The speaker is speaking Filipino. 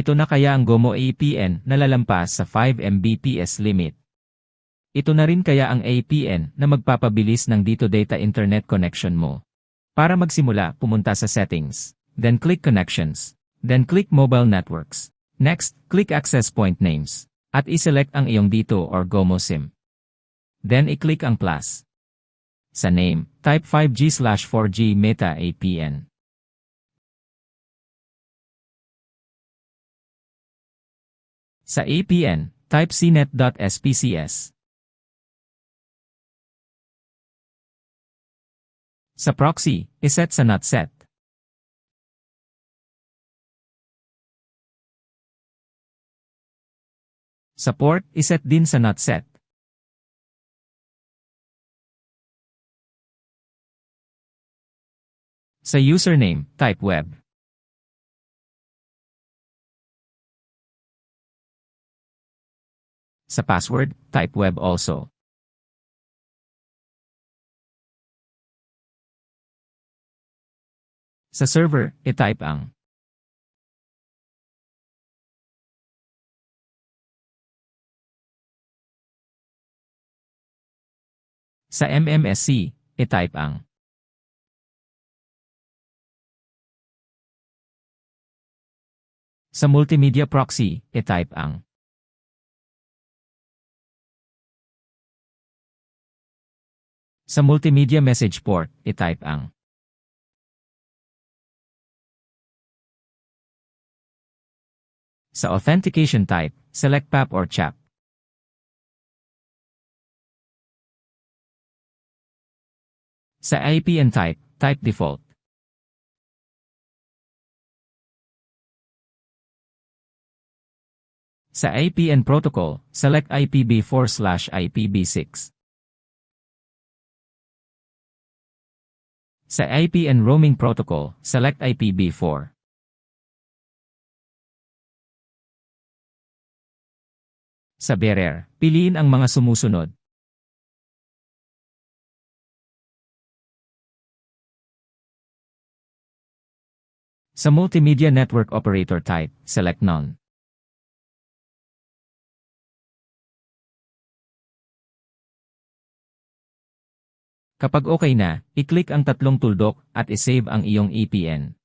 Ito na kaya ang GOMO APN na lalampas sa 5 Mbps limit. Ito na rin kaya ang APN na magpapabilis ng dito data internet connection mo. Para magsimula, pumunta sa Settings, then click Connections, then click Mobile Networks. Next, click Access Point Names, at iselect ang iyong dito or GOMO SIM. Then i-click ang plus. Sa name, type 5G/4G Meta APN. Sa APN, type cnet.spcs. Sa proxy, iset sa not set. Sa port, iset din sa not set. Sa username, type web. Sa password, type web also. Sa server, i-type ang Sa MMSC, i-type ang Sa multimedia proxy, i-type ang Sa multimedia message port, i-type ang Sa authentication type, select PAP or CHAP. Sa IPN type, type default. Sa IPN protocol, select IPv4/IPv6. Sa IPN roaming protocol, select IPv4. Sa bearer, piliin ang mga sumusunod. Sa multimedia network operator type, select none. Kapag okay na, i-click ang tatlong tuldok at isave ang iyong EPN.